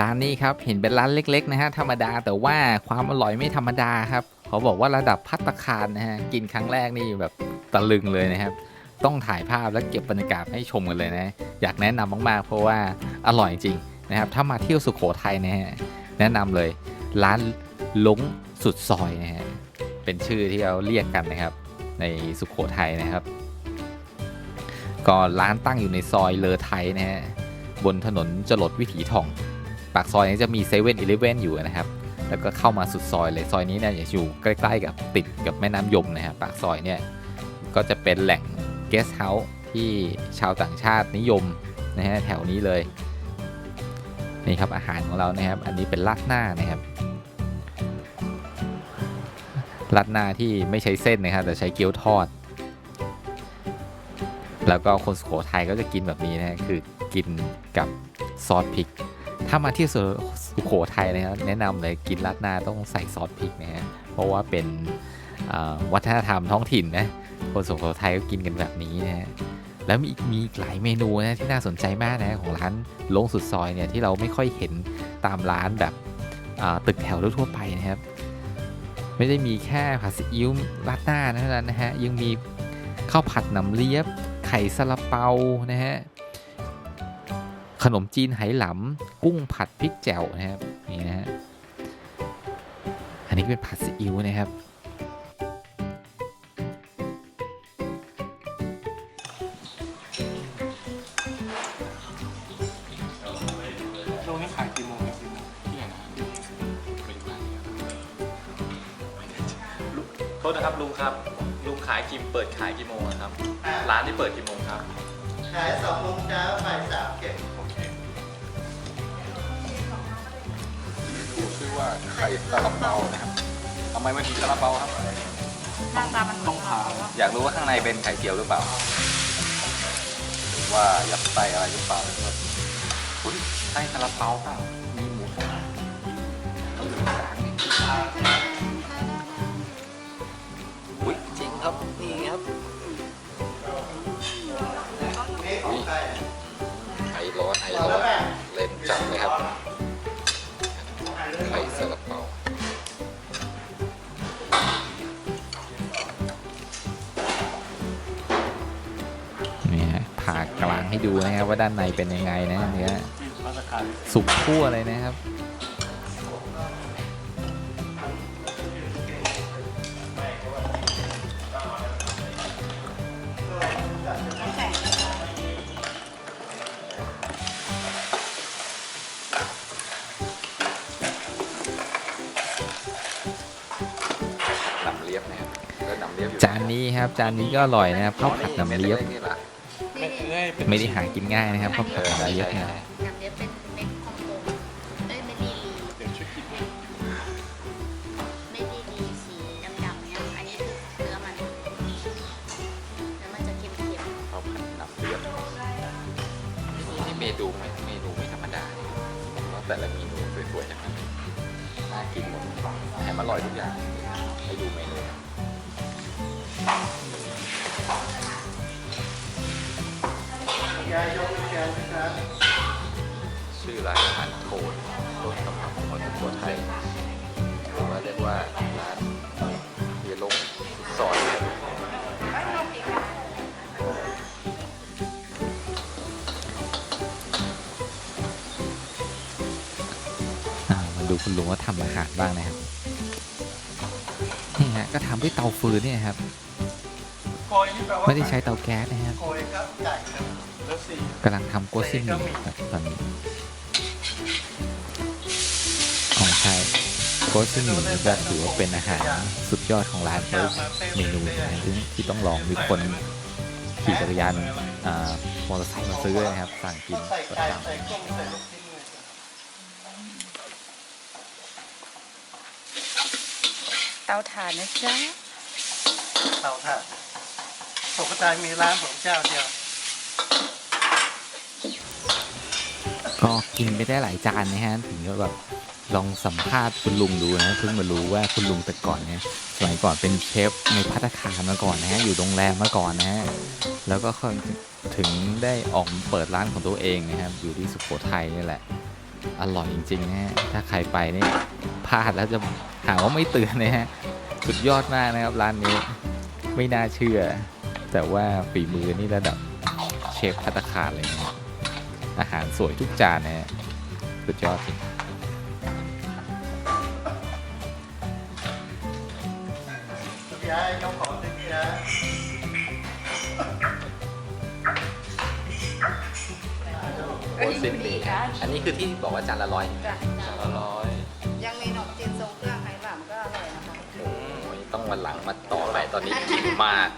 ร้านนี้ครับเห็นเป็นร้านเล็กๆนะฮะธรรมดาแต่ว่าความอร่อยไม่ธรรมดาครับเขาบอกว่าระดับพัตตาคารนะฮะกินครั้งแรกนี่แบบตะลึงเลยนะครับ ต้องถ่ายภาพและเก็บบรรยากาศให้ชมกันเลยนะ อยากแนะนำมากๆ เพราะว่าอร่อยจริงนะครับถ้ามาเที่ยวสุโขทัยนะฮะแนะนำเลยร้านลงสุดซอยนะฮะเป็นชื่อที่เราเรียกกันนะครับ ในสุโขทัยนะครับ ก็ร้านตั้งอยู่ในซอยเลอไทยนะฮะบนถนนจรดวิถีทอง ปากซอยนี้จะมีเซเว่นอีเลฟเว่นอยู่นะครับ แล้วก็เข้ามาสุดซอยเลยซอยนี้เนี่ยอยู่ใกล้ๆกับติดกับแม่น้ำยมนะครับปากซอยเนี่ยก็จะเป็นแหล่งเกสเฮาส์ที่ชาวต่างชาตินิยมนะฮะแถวนี้เลยนี่ครับอาหารของเรานะครับ อันนี้เป็นราดหน้านะครับราดหน้าที่ไม่ใช้เส้นนะครับแต่ใช้เกี๊ยวทอด แล้วก็คนสุโขทัยก็จะกินแบบนี้นะฮะคือกินกับซอสพริก ถ้ามาที่สุสุโขทัยนะครับแนะนำเลยกินราดหน้าต้องใส่ซอสพริกนะฮะเพราะว่าเป็นวัฒนธรรมท้องถิ่นนะคนสุโขทัยก็กินกันแบบนี้นะฮะแล้วมีมีอีกหลายเมนูนะที่น่าสนใจมากนะของร้านลงสุดซอยเนี่ยที่เราไม่ค่อยเห็นตามร้านแบบตึกแถวทั่วไปนะครับ ไม่ได้มีแค่ผัดซีอิ๊วราดหน้าเท่านั้นนะฮะยังมีข้าวผัดหนำเลียบไข่ซาลาเปานะฮะ ขนมจีนไหหลำกุ้งผัดพริกแจ่วนะครับนี่นะฮะอันนี้เป็นผัดซีอิ๊วนะครับช่วงนี้ขายกี่โมงครับกี่โมงโทษนะครับลุงครับ ลุงขายกี่เปิดขายกี่โมงอะครับ ร้านที่เปิดกี่โมงครับ ขายสองโมงเช้าบ่ายสามเก็บ ไข่ซาลาเปานะครับทำไมมันถึงซาลาเปาครับ หน้าตามันต้องผ่าอยากรู้ว่าข้างในเป็นไข่เจียวหรือเปล่าหรือว่ายัดไส้อะไรหรือเปล่าครับอุ้ยไส้ซาลาเปาเปล่ามีหมูทอดอุ้ยจริงครับนี่ครับนี่ของใครไข่ร้อนไข่ร้อนเล่นจัดเลยครับ ให้ดูนะครับว่าด้านในเป็นยังไงนะเนื้อมาตรฐานสุกทั่วเลยนะครับหนำเลียบนะครับแล้วหนำเลียบอยู่จานนี้ครับ จานนี้ก็อร่อยนะครับข้าวผัดน้ำเลียบนี่แหละ ไม่เอ้ยเป็นไม่ได้หากินง่ายนะครับข้าวผัดน้ำเลียบเนี่ยน้ำเลี้ยบเป็นเม็ดของโกเอ้ยเม็ดลีลีเดี๋ยวช่วยคิดเม็ดลีลีสีดำๆเนี่ยอันนี้คือเนื้อมันแล้วมันจะเค็มข้าวผัดหนำเลียบนี่เมนูไม่เมนูไม่ธรรมดาผมว่าแต่ละเมนูสวยๆอย่างนั้นเลยน่ากินหมดแถมอร่อยทุกอย่างให้ดูเมนู ยายกแกนะครับชื่อร้านอาหารโทนต้นตำรับของสุโขทัยหรือว่าเรียกว่าร้านเฮียลงซอยครับอ่ามาดูคุณลุงว่าทำอาหารบ้างนะครับนี่ฮะก็ทำด้วยเตาฟืนเนี่ยครับไม่ได้ใช้เตาแก๊สนะครับโกยครับไก่ครับแล้วสี่กำลังทำโกซินหมี่ครับตอนนี้อ๋อใช่โกซินหมี่นี่ก็ถือว่าเป็นอาหารสุดยอดของร้านเขาเมนูนะที่ที่ต้องลองมีคนขี่จักรยานอ่ามอเตอร์ไซค์มาซื้อเลยนะครับ สั่งกินใส่ประไก่จำใส่กุ้งใส่ลูกชิ้นเลยๆเตาถ่านนะจ๊ะเตาถ่านสุโขทัยมีร้านผมเจ้าเดียว ก็กินไปได้หลายจานนะฮะถึงจะแบบลองสัมภาษณ์คุณลุงดูนะเพิ่งมารู้ว่าคุณลุงแต่ก่อนเนี่ยสมัยก่อนเป็นเชฟในพัตตาคารมาก่อนนะฮะอยู่โรงแรมมาก่อนนะฮะแล้วก็ถึงได้ออกมเปิดร้านของตัวเองนะครับอยู่ที่สุโขทัยนี่แหละ อร่อยจริงๆนะฮะถ้าใครไปนี่พลาดแล้วจะหาว่าไม่เตือนนะฮะสุดยอดมากนะครับร้านนี้ไม่น่าเชื่อ แต่ว่าฝีมือนี่ระดับเชฟพัตตาคารเลยนะ อาหารสวยทุกจานนะฮะสุดยอดจริงย้ายเจ้าของที่นี่นะโอ้เส้นหมี่อันนี้คือที่บอกว่าจานละร้อยจ้ะจานละร้อยยังมีขนมจีนทรงเครื่องไหหลำก็อร่อยนะคะ โอ้ยต้องวันหลังมาต่อไปตอนนี้อิ่มมาก